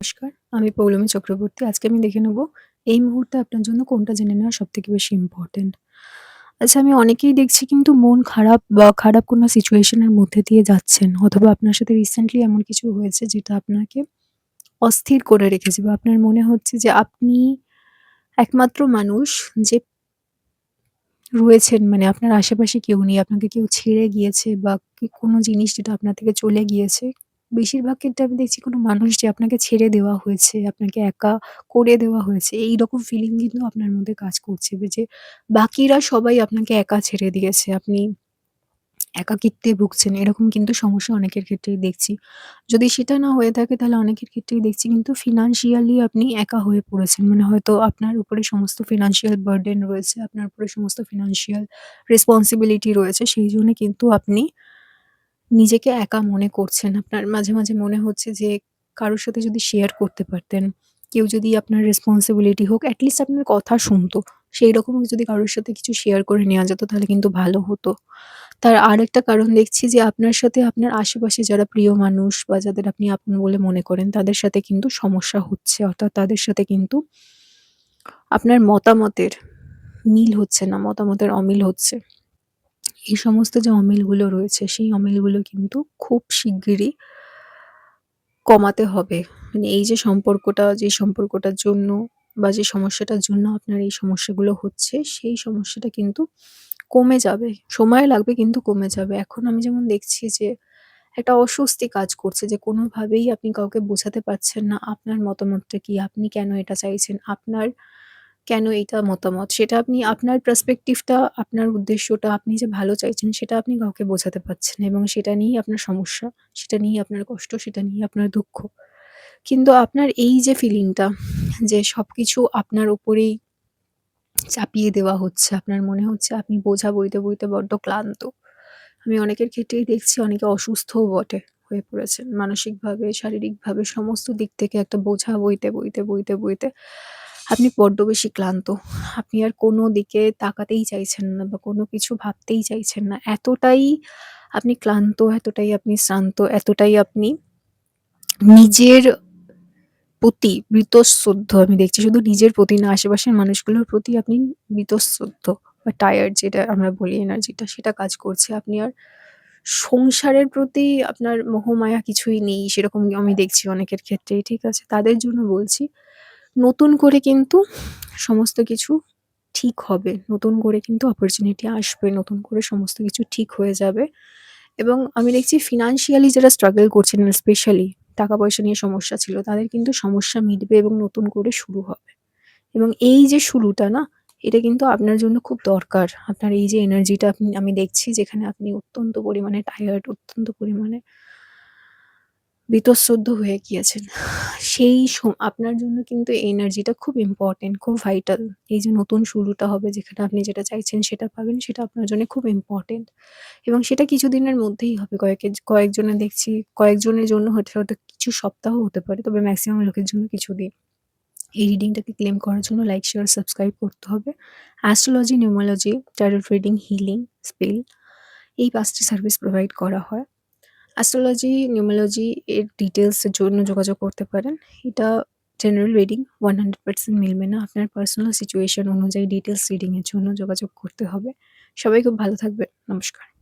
নমস্কার, আমি পৌলমী চক্রবর্তী। আজকে আমি দেখে নেব এই মুহূর্তে আপনার জন্য কোনটা জেনে নেওয়া সব থেকে বেশি ইম্পোর্টেন্ট। আচ্ছা আমি অনেকেই দেখছি কিন্তু মন খারাপ বা খারাপ কোনো সিচুয়েশন এর মধ্যে দিয়ে যাচ্ছেন অথবা আপনার সাথে রিসেন্টলি এমন কিছু হয়েছে যেটা আপনাকে অস্থির করে রেখেছে বা আপনার মনে হচ্ছে যে আপনি একমাত্র মানুষ যে রয়েছেন মানে আপনার আশেপাশে কেউ নেই। আপনাকে কেউ ছেড়ে গিয়েছে বা কোনো জিনিস যেটা আপনার থেকে চলে গিয়েছে। বেশিরভাগ ক্ষেত্রে আমি দেখছি কোনো মানুষ যে আপনাকে ছেড়ে দেওয়া হয়েছে, আপনাকে একা করে দেওয়া হয়েছে। এইরকম ফিলিং কিন্তু আপনার মধ্যে কাজ করছে যে বাকিরা সবাই আপনাকে একা ছেড়ে দিয়েছে। আপনি একাকিত্বে ভুগছেন। এরকম কিন্তু সমস্যা অনেকের ক্ষেত্রেই দেখছি। যদি সেটা না হয়ে থাকে তাহলে অনেকের ক্ষেত্রেই দেখছি কিন্তু ফিন্যান্সিয়ালি আপনি একা হয়ে পড়েছেন। মানে হয়তো আপনার উপরে সমস্ত ফিন্যান্সিয়াল বার্ডেন রয়েছে, আপনার উপরে সমস্ত ফিন্যান্সিয়াল রেসপনসিবিলিটি রয়েছে। সেই সেইজন্য কিন্তু আপনি নিজেকে একা মনে করছেন। আপনার মাঝে, মাঝে মনে হচ্ছে যে কারোর সাথে যদি শেয়ার করতে পারতেন, কেউ যদি আপনার রেসপন্সিবিলিটি হোক এট লিস্ট আপনার কথা শুনতো। সেই সেইরকম যদি কারোর সাথে কিছু শেয়ার করে নেওয়া যেত তাহলে কিন্তু ভালো হতো। তার আরেকটা কারণ দেখছি যে আপনার সাথে আপনার আশেপাশে যারা প্রিয় মানুষ বা যাদের আপনি আপন বলে মনে করেন তাদের সাথে কিন্তু সমস্যা হচ্ছে। অর্থাৎ তাদের সাথে কিন্তু আপনার মতামতের মিল হচ্ছে না, মতামতের অমিল হচ্ছে। এই সমস্ত যে অমিলগুলো রয়েছে, সেই অমিলগুলো কিন্তু খুব শিগগিরই কমাতে হবে। মানে এই যে সম্পর্কটা, যে সম্পর্কটার জন্য বা যে সমস্যাটার জন্য আপনার এই সমস্যাগুলো হচ্ছে, সেই সমস্যাটা কিন্তু কমে যাবে। সময় লাগবে কিন্তু কমে যাবে। এখন আমি যেমন দেখছি যে একটা অস্বস্তি কাজ করছে যে কোনোভাবেই আপনি কাউকে বোঝাতে পারছেন না আপনার মতামতটা কি? আপনি কেন এটা চাইছেন? আপনার কেন এইটা মতামত? সেটা আপনি আপনার পার্সপেক্টিভটা, আপনার উদ্দেশ্যটা, আপনি যে ভালো চাইছেন সেটা আপনি কাউকে বোঝাতে পারছেন এবং সেটা নিয়েই আপনার সমস্যা, সেটা নিয়েই আপনার কষ্ট, সেটা নিয়েই আপনার দুঃখ। কিন্তু আপনার এই যে ফিলিংটা যে সবকিছু আপনার উপরেই চাপিয়ে দেওয়া হচ্ছে, আপনার মনে হচ্ছে আপনি বোঝা বইতে, বইতে বড্ড ক্লান্ত। আমি অনেকের ক্ষেত্রেই দেখছি অনেকে অসুস্থও বটে হয়ে পড়েছেন। মানসিকভাবে, শারীরিকভাবে সমস্ত দিক থেকে একটা বোঝা বইতে, বইতে, বইতে, বইতে আপনি বড্ড বেশি ক্লান্ত। আপনি আর কোনো দিকে তাকাতেই চাইছেন না বা কোনো কিছু ভাবতেই চাইছেন না। এতটাই আপনি ক্লান্ত, এতটাই আপনি শ্রান্ত, এতটাই আপনি নিজের প্রতি বীতশ্রদ্ধ আমি দেখছি। শুধু নিজের প্রতি না আশেপাশের মানুষগুলোর প্রতি আপনি বীতশ্রদ্ধ বা টায়ার্ড যেটা আমরা বলি এনার্জিটা সেটা কাজ করছে। আপনি আর সংসারের প্রতি আপনার মোহমায়া কিছুই নেই সেরকম আমি দেখছি অনেকের ক্ষেত্রেই, ঠিক আছে? তাদের জন্য বলছি নতুন করে কিন্তু সমস্ত কিছু ঠিক হবে। নতুন করে কিন্তু অপরচুনিটি আসবে। নতুন করে সমস্ত কিছু ঠিক হয়ে যাবে এবং আমি দেখছি ফিনান্সিয়ালি যারা স্ট্রাগল করছেন স্পেশালি টাকা-পয়সা নিয়ে সমস্যা ছিল তাদের কিন্তু সমস্যা মিটবে এবং নতুন করে শুরু হবে এবং এই যে শুরুটা না এটা কিন্তু আপনার জন্য খুব দরকার। আপনার এই যে এনার্জিটা আপনি আমি দেখছি যেখানে আপনি অত্যন্ত পরিমাণে টায়ার্ড, অত্যন্ত পরিমাণে বীতশ্রদ্ধ হয়ে গিয়েছেন। সেই আপনার জন্য কিন্তু এই এনার্জিটা খুব ইম্পোর্টেন্ট, খুব ভাইটাল। এই যে নতুন শুরুটা হবে যেখানে আপনি যেটা চাইছেন সেটা পাবেন সেটা আপনার জন্য খুব ইম্পোর্টেন্ট এবং সেটা কিছুদিনের মধ্যেই হবে। কয়েকের কয়েকজনের দেখছি কয়েকজনের জন্য হয়তো, হয়তো কিছু সপ্তাহ হতে পারে। তবে মেক্সিমাম লোকের জন্য কিছুদিন। এই রিডিংটাকে ক্লেম করার জন্য লাইক, শেয়ার, সাবস্ক্রাইব করতে হবে। Astrology, numerology, tarot reading, healing, spell এই ৫ টি সার্ভিস প্রোভাইড করা হয়। অ্যাস্ট্রোলজি, নিউমোলজি এর ডিটেলসের জন্য যোগাযোগ করতে পারেন। এটা জেনারেল রিডিং 100% মিলবে না। আপনার পার্সোনাল সিচুয়েশন অনুযায়ী ডিটেলস রিডিংয়ের জন্য যোগাযোগ করতে হবে। সবাই খুব ভালো থাকবে নমস্কার।